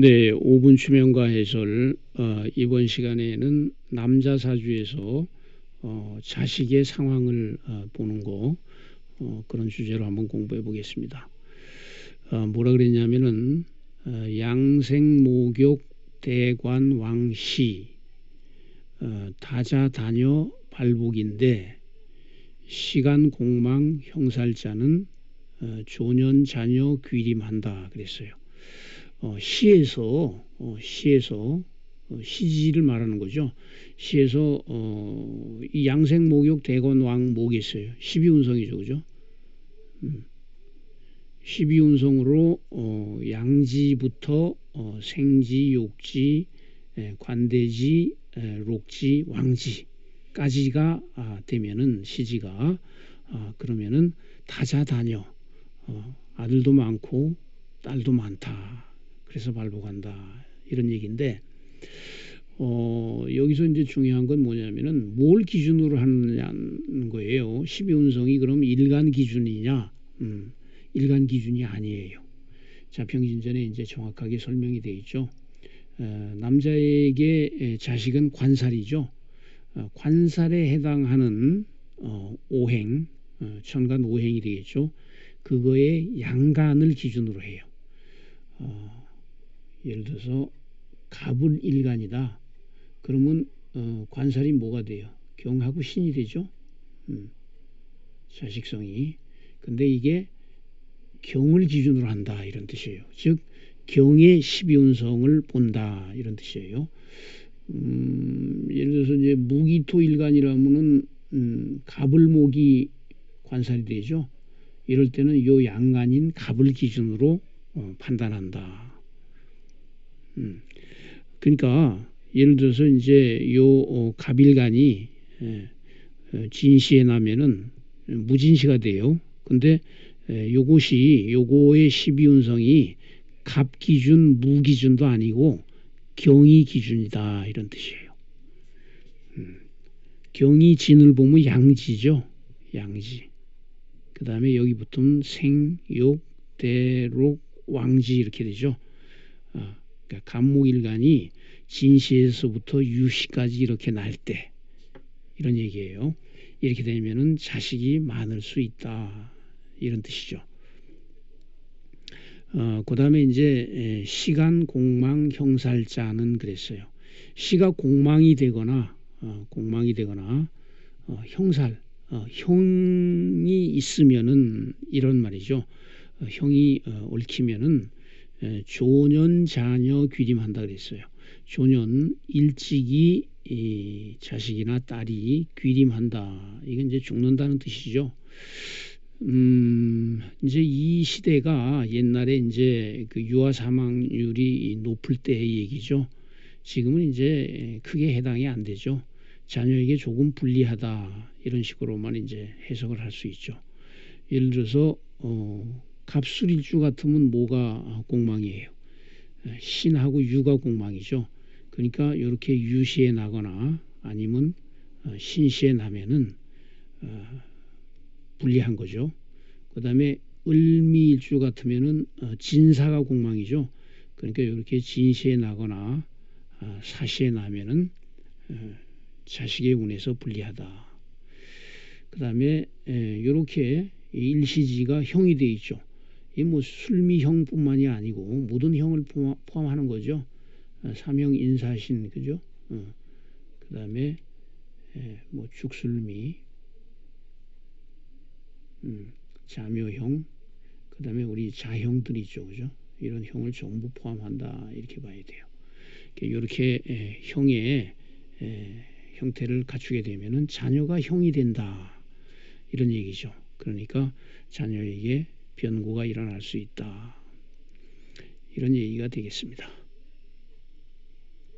네, 5분 추명과 해설 어, 이번 시간에는 남자 사주에서 어, 자식의 상황을 어, 보는 거 어, 그런 주제로 한번 공부해 보겠습니다. 어, 뭐라 그랬냐면은 어, 양생목욕 대관 왕시 다자 다녀 발복인데 시간 공망 형살자는 조년 자녀 귀림한다 그랬어요. 어, 시에서 어, 시에서 어, 시지를 말하는 거죠. 시에서 어, 이 양생 목욕 대건 왕 목이 있어요. 12운성이죠, 그죠? 음. 12운성으로 어, 양지부터 어, 생지, 욕지, 에, 관대지, 에, 록지, 왕지까지가 아, 되면은 시지가 아, 그러면은 다자다녀 어, 아들도 많고 딸도 많다. 그래서 발복한다 이런 얘기인데 어, 여기서 이제 중요한 건 뭐냐면은 뭘 기준으로 하느냐는 거예요. 12운성이 그럼 일간 기준이냐? 음, 일간 기준이 아니에요. 자평진전에 이제 정확하게 설명이 되어 있죠. 어, 남자에게 자식은 관살이죠. 어, 관살에 해당하는 어, 오행, 어, 천간 오행이 되겠죠. 그거의 양간을 기준으로 해요. 어, 예를 들어서 갑을 일간이다. 그러면 어, 관살이 뭐가 돼요? 경하고 신이 되죠. 음, 자식성이. 근데 이게 경을 기준으로 한다 이런 뜻이에요. 즉 경의 12운성을 본다 이런 뜻이에요. 음, 예를 들어서 이제 무기토 일간이라면은 음, 갑을목이 관살이 되죠. 이럴 때는 요 양간인 갑을 기준으로 어, 판단한다. 음. 그러니까 예를 들어서 이제 요 어, 갑일간이 예, 어, 진시에 나면은 무진시가 돼요. 근데 예, 요것이 요거의 12운성이 갑 기준, 무 기준도 아니고 경이 기준이다 이런 뜻이에요. 음. 경이 진을 보면 양지죠. 양지. 그 다음에 여기부터는 생, 욕, 대록, 왕지 이렇게 되죠. 아, 그러니까 간목일간이 진시에서부터 유시까지 이렇게 날 때 이런 얘기예요. 이렇게 되면은 자식이 많을 수 있다 이런 뜻이죠. 어, 그 다음에 이제 시간 공망 형살자는 그랬어요. 시가 공망이 되거나 어, 공망이 되거나 어, 형살 어, 형이 있으면은 이런 말이죠. 어, 형이 어, 얽히면은 예, 조년 자녀 귀림한다 그랬어요. 조년 일찍이 이 자식이나 딸이 귀림한다. 이건 이제 죽는다는 뜻이죠. 음, 이제 이 시대가 옛날에 이제 그 유아 사망률이 높을 때의 얘기죠. 지금은 이제 크게 해당이 안 되죠. 자녀에게 조금 불리하다 이런 식으로만 이제 해석을 할 수 있죠. 예를 들어서 어, 갑술일주 같으면 뭐가 공망이에요? 신하고 유가 공망이죠. 그러니까 이렇게 유시에 나거나 아니면 어, 신시에 나면은 어, 불리한 거죠. 그 다음에 을미일주 같으면은 어, 진사가 공망이죠. 그러니까 이렇게 진시에 나거나 사시에 나면은 자식의 운에서 불리하다. 그 다음에 이렇게 일시지가 형이 돼 있죠. 이 뭐 술미형뿐만이 아니고 모든 형을 포함하는 거죠. 어, 삼형 인사신 그죠? 어. 그다음에 예, 뭐 죽술미, 음, 자묘형, 그다음에 우리 자형들이죠, 그죠? 이런 형을 전부 포함한다 이렇게 봐야 돼요. 이렇게 예, 형의 예, 형태를 갖추게 되면은 자녀가 형이 된다 이런 얘기죠. 그러니까 자녀에게 변고가 일어날 수 있다. 이런 얘기가 되겠습니다.